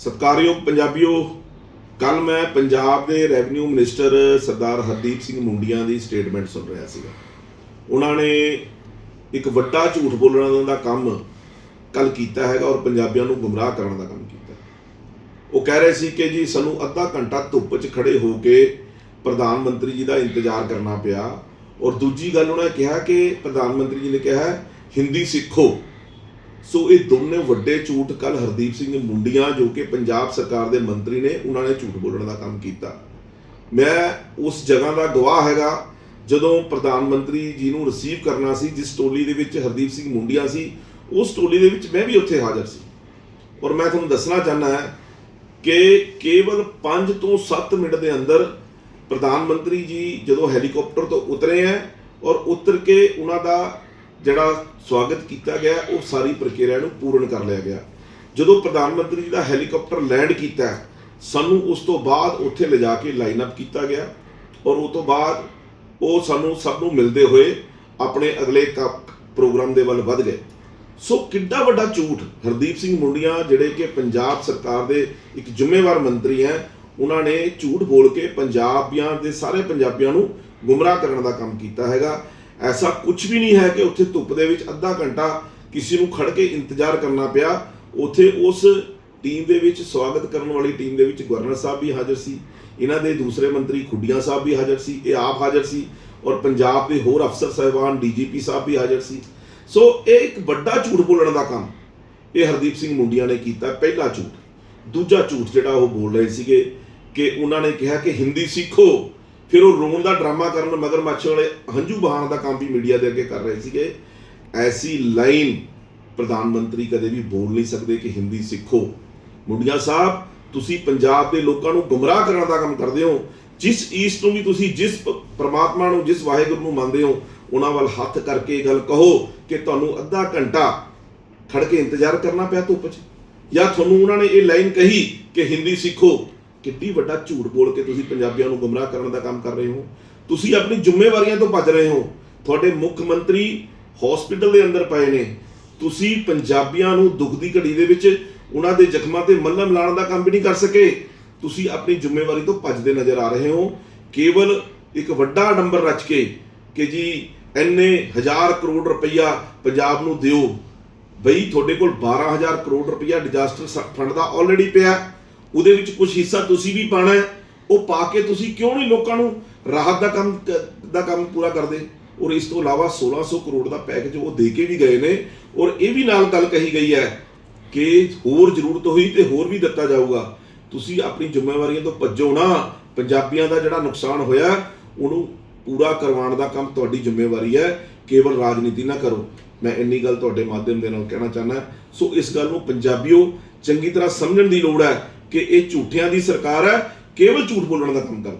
ਸਤਿਕਾਰਯੋਗ ਪੰਜਾਬੀਓ ਕੱਲ ਮੈਂ ਪੰਜਾਬ ਦੇ ਰੈਵਨਿਊ ਮਿਨਿਸਟਰ ਸਰਦਾਰ ਹਰਦੀਪ ਸਿੰਘ ਮੁੰਡੀਆਂ ਦੀ ਸਟੇਟਮੈਂਟ ਸੁਣ ਰਿਹਾ ਸੀਗਾ। ਉਹਨਾਂ ਨੇ ਇੱਕ ਵੱਡਾ ਝੂਠ ਬੋਲਣ ਦਾ ਕੰਮ ਕੱਲ ਕੀਤਾ ਹੈਗਾ ਔਰ ਪੰਜਾਬੀਆਂ ਨੂੰ ਗੁੰਮਰਾਹ ਕਰਨ ਦਾ ਕੰਮ ਕੀਤਾ। ਉਹ ਕਹਿ ਰਹੇ ਸੀ ਕਿ ਜੀ ਸਾਨੂੰ ਅੱਧਾ ਘੰਟਾ ਧੁੱਪ 'ਚ ਖੜੇ ਹੋ ਕੇ ਪ੍ਰਧਾਨ ਮੰਤਰੀ ਜੀ ਦਾ ਇੰਤਜ਼ਾਰ ਕਰਨਾ ਪਿਆ। ਔਰ ਦੂਜੀ ਗੱਲ ਉਹਨਾਂ ਨੇ ਕਿਹਾ ਕਿ ਪ੍ਰਧਾਨ ਮੰਤਰੀ ਜੀ ਨੇ ਕਿਹਾ, ਹਿੰਦੀ ਸਿੱਖੋ। ਸੋ ਇਹ ਦੋਨੇ ਵੱਡੇ ਝੂਠ ਕੱਲ ਹਰਦੀਪ ਸਿੰਘ ਮੁੰਡੀਆਂ ਜੋ ਕਿ ਪੰਜਾਬ ਸਰਕਾਰ ਦੇ ਮੰਤਰੀ ਨੇ, ਉਹਨਾਂ ਨੇ ਝੂਠ ਬੋਲਣ ਦਾ ਕੰਮ ਕੀਤਾ। ਮੈਂ ਉਸ ਜਗ੍ਹਾ ਦਾ ਗਵਾਹ ਹੈਗਾ, ਜਦੋਂ ਪ੍ਰਧਾਨ ਮੰਤਰੀ ਜੀ ਨੂੰ ਰਿਸੀਵ ਕਰਨਾ ਸੀ, ਜਿਸ ਟੋਲੀ ਦੇ ਵਿੱਚ ਹਰਦੀਪ ਸਿੰਘ ਮੁੰਡੀਆਂ ਸੀ, ਉਸ ਟੋਲੀ ਦੇ ਵਿੱਚ ਮੈਂ ਵੀ ਉੱਥੇ ਹਾਜ਼ਰ ਸੀ। ਔਰ ਮੈਂ ਤੁਹਾਨੂੰ ਦੱਸਣਾ ਚਾਹਨਾ ਹੈ ਕਿ ਕੇਵਲ 5 ਤੋਂ 7 ਮਿੰਟ ਦੇ ਅੰਦਰ ਪ੍ਰਧਾਨ ਮੰਤਰੀ ਜੀ ਜਦੋਂ ਹੈਲੀਕਾਪਟਰ ਤੋਂ ਉਤਰੇ ਹੈ ਔਰ ਉਤਰ ਕੇ ਉਹਨਾਂ ਦਾ ਜਿਹੜਾ ਸਵਾਗਤ ਕੀਤਾ ਗਿਆ, ਉਹ ਸਾਰੀ ਪ੍ਰਕਿਰਿਆ ਨੂੰ ਪੂਰਨ ਕਰ ਲਿਆ ਗਿਆ। ਜਦੋਂ ਪ੍ਰਧਾਨ ਮੰਤਰੀ ਜੀ ਦਾ ਹੈਲੀਕਾਪਟਰ ਲੈਂਡ ਕੀਤਾ, ਸਾਨੂੰ ਉਸ ਤੋਂ ਬਾਅਦ ਉੱਥੇ ਲਿਜਾ ਕੇ ਲਾਈਨ ਅਪ ਕੀਤਾ ਗਿਆ ਔਰ ਉਹ ਤੋਂ ਬਾਅਦ ਉਹ ਸਾਨੂੰ ਸਭ ਨੂੰ ਮਿਲਦੇ ਹੋਏ ਆਪਣੇ ਅਗਲੇ ਕ- ਪ੍ਰੋਗਰਾਮ ਦੇ ਵੱਲ ਵੱਧ ਗਏ। ਸੋ ਕਿੱਡਾ ਵੱਡਾ ਝੂਠ। ਹਰਦੀਪ ਸਿੰਘ ਮੁੰਡੀਆਂ ਜਿਹੜੇ ਕਿ ਪੰਜਾਬ ਸਰਕਾਰ ਦੇ ਇੱਕ ਜ਼ਿੰਮੇਵਾਰ ਮੰਤਰੀ ਹੈ, ਉਹਨਾਂ ਨੇ ਝੂਠ ਬੋਲ ਕੇ ਪੰਜਾਬੀਆਂ ਦੇ ਸਾਰੇ ਪੰਜਾਬੀਆਂ ਨੂੰ ਗੁੰਮਰਾਹ ਕਰਨ ਦਾ ਕੰਮ ਕੀਤਾ ਹੈਗਾ। ਐਸਾ ਕੁਝ ਵੀ ਨਹੀਂ ਹੈ ਕਿ ਉੱਥੇ ਧੁੱਪ ਦੇ ਵਿੱਚ ਅੱਧਾ ਘੰਟਾ ਕਿਸੇ ਨੂੰ ਖੜ ਕੇ ਇੰਤਜ਼ਾਰ ਕਰਨਾ ਪਿਆ। ਉੱਥੇ ਉਸ ਟੀਮ ਦੇ ਵਿੱਚ ਸਵਾਗਤ ਕਰਨ ਵਾਲੀ ਟੀਮ ਦੇ ਵਿੱਚ ਗਵਰਨਰ ਸਾਹਿਬ ਵੀ ਹਾਜ਼ਰ ਸੀ। ਇਹਨਾਂ ਦੇ ਦੂਸਰੇ ਮੰਤਰੀ ਖੁੱਡੀਆਂ ਸਾਹਿਬ ਵੀ ਹਾਜ਼ਰ ਸੀ। ਇਹ ਆਪ ਹਾਜ਼ਰ ਸੀ ਔਰ ਪੰਜਾਬ ਦੇ ਹੋਰ ਅਫਸਰ ਸਾਹਿਬਾਨ ਡੀਜੀਪੀ ਸਾਹਿਬ ਵੀ ਹਾਜ਼ਰ ਸੀ। ਸੋ ਇਹ ਇੱਕ ਵੱਡਾ ਝੂਠ ਬੋਲਣ ਦਾ ਕੰਮ ਇਹ ਹਰਦੀਪ ਸਿੰਘ ਮੁੰਡੀਆਂ ਨੇ ਕੀਤਾ, ਪਹਿਲਾ ਝੂਠ। ਦੂਜਾ ਝੂਠ ਜਿਹੜਾ ਉਹ ਬੋਲ ਰਹੇ ਸੀਗੇ ਕਿ ਉਹਨਾਂ ਨੇ ਕਿਹਾ ਕਿ ਹਿੰਦੀ ਸਿੱਖੋ। ਫਿਰ ਉਹ ਰੋਣ ਦਾ ਡਰਾਮਾ ਕਰਨ ਮਗਰਮੱਛ ਵਾਲੇ ਹੰਝੂ ਬਹਾਣ ਦਾ ਕੰਮ ਵੀ ਮੀਡੀਆ ਦੇ ਅੱਗੇ ਕਰ ਰਹੇ ਸੀਗੇ। ਐਸੀ ਲਾਈਨ ਪ੍ਰਧਾਨ ਮੰਤਰੀ ਕਦੇ ਵੀ ਬੋਲ ਨਹੀਂ ਸਕਦੇ ਕਿ ਹਿੰਦੀ ਸਿੱਖੋ। ਮੁੰਡੀਆਂ ਸਾਹਿਬ, ਤੁਸੀਂ ਪੰਜਾਬ ਦੇ ਲੋਕਾਂ ਨੂੰ ਗੁੰਮਰਾਹ ਕਰਨ ਦਾ ਕੰਮ ਕਰਦੇ ਹੋ। ਜਿਸ ਈਸਟ ਨੂੰ ਵੀ ਤੁਸੀਂ ਜਿਸ ਪ- ਪ੍ਰਮਾਤਮਾ ਨੂੰ, ਜਿਸ ਵਾਹਿਗੁਰੂ ਨੂੰ ਮੰਨਦੇ ਹੋ, ਉਹਨਾਂ ਵੱਲ ਹੱਥ ਕਰਕੇ ਇਹ ਗੱਲ ਕਹੋ ਕਿ ਤੁਹਾਨੂੰ ਅੱਧਾ ਘੰਟਾ ਖੜ ਕੇ ਇੰਤਜ਼ਾਰ ਕਰਨਾ ਪਿਆ ਧੁੱਪ 'ਚ। ਜਾਂ ਤੁਹਾਨੂੰ ਉਹਨਾਂ ਨੇ ਇਹ ਲਾਈਨ ਕਹੀ ਕਿ ਹਿੰਦੀ ਸਿੱਖੋ। ਕਿੱਡੀ ਵੱਡਾ ਝੂਠ ਬੋਲ ਕੇ ਤੁਸੀਂ ਪੰਜਾਬੀਆਂ ਨੂੰ ਗੁੰਮਰਾਹ ਕਰਨ ਦਾ ਕੰਮ ਕਰ ਰਹੇ ਹੋ? ਤੁਸੀਂ ਆਪਣੀ ਜ਼ਿੰਮੇਵਾਰੀਆਂ ਤੋਂ ਭੱਜ ਰਹੇ ਹੋ। ਤੁਹਾਡੇ ਮੁੱਖ ਮੰਤਰੀ ਹਸਪੀਟਲ ਦੇ ਅੰਦਰ ਪਏ ਨੇ। ਤੁਸੀਂ ਪੰਜਾਬੀਆਂ ਨੂੰ ਦੁੱਖ ਦੀ ਘੜੀ ਦੇ ਵਿੱਚ ਉਹਨਾਂ ਦੇ ਜ਼ਖਮਾਂ ਤੇ ਮੱਲਮ ਲਾਉਣ ਦਾ ਕੰਮ ਵੀ ਨਹੀਂ ਕਰ ਸਕੇ। ਤੁਸੀਂ ਆਪਣੀ ਜ਼ਿੰਮੇਵਾਰੀ ਤੋਂ ਭੱਜਦੇ ਨਜ਼ਰ ਆ ਰਹੇ ਹੋ। ਕੇਵਲ ਇੱਕ ਵੱਡਾ ਨੰਬਰ ਰਚ ਕੇ ਕਿ ਜੀ, ਇੰਨੇ ਹਜ਼ਾਰ ਕਰੋੜ ਰੁਪਈਆ ਪੰਜਾਬ ਨੂੰ ਦਿਓ। ਬਈ, ਤੁਹਾਡੇ ਕੋਲ 12000 ਕਰੋੜ ਰੁਪਈਆ ਡਿਜ਼ਾਸਟਰ ਫੰਡ ਦਾ ਆਲਰੇਡੀ ਪਿਆ। ਉਹਦੇ ਵਿੱਚ ਕੁਝ ਹਿੱਸਾ ਤੁਸੀਂ ਵੀ ਪਾਣਾ ਹੈ। ਉਹ ਪਾ ਕੇ ਤੁਸੀਂ ਕਿਉਂ ਨਹੀਂ ਲੋਕਾਂ ਨੂੰ ਰਾਹਤ ਦਾ ਕੰਮ ਦਾ ਕੰਮ ਪੂਰਾ ਕਰਦੇ? ਔਰ ਇਸ ਤੋਂ ਇਲਾਵਾ 1600 ਕਰੋੜ ਦਾ ਪੈਕੇਜ ਉਹ ਦੇ ਕੇ ਵੀ ਗਏ ਨੇ। ਔਰ ਇਹ ਵੀ ਨਾਲ ਗੱਲ ਕਹੀ ਗਈ ਹੈ ਕਿ ਹੋਰ ਜ਼ਰੂਰਤ ਹੋਈ ਤੇ ਹੋਰ ਵੀ ਦਿੱਤਾ ਜਾਊਗਾ। ਤੁਸੀਂ ਆਪਣੀ ਜ਼ਿੰਮੇਵਾਰੀਆਂ ਤੋਂ ਭੱਜੋ ਨਾ। ਪੰਜਾਬੀਆਂ ਦਾ ਜਿਹੜਾ ਨੁਕਸਾਨ ਹੋਇਆ, ਉਹਨੂੰ ਪੂਰਾ ਕਰਵਾਉਣ ਦਾ ਕੰਮ ਤੁਹਾਡੀ ਜ਼ਿੰਮੇਵਾਰੀ ਹੈ। ਕੇਵਲ ਰਾਜਨੀਤੀ ਨਾ ਕਰੋ। ਮੈਂ ਇੰਨੀ ਗੱਲ ਤੁਹਾਡੇ ਮਾਧਿਅਮ ਦੇ ਨਾਲ ਕਹਿਣਾ ਚਾਹੁੰਦਾ। ਸੋ ਇਸ ਗੱਲ ਨੂੰ ਪੰਜਾਬੀਓ ਚੰਗੀ ਤਰ੍ਹਾਂ ਸਮਝਣ ਦੀ ਲੋੜ ਹੈ। ਕਿ ਇਹ ਝੂਠਿਆਂ ਦੀ ਸਰਕਾਰ ਹੈ ਕੇਵਲ ਝੂਠ ਬੋਲਣ ਦਾ ਕੰਮ ਕਰਦੀ ਹੈ।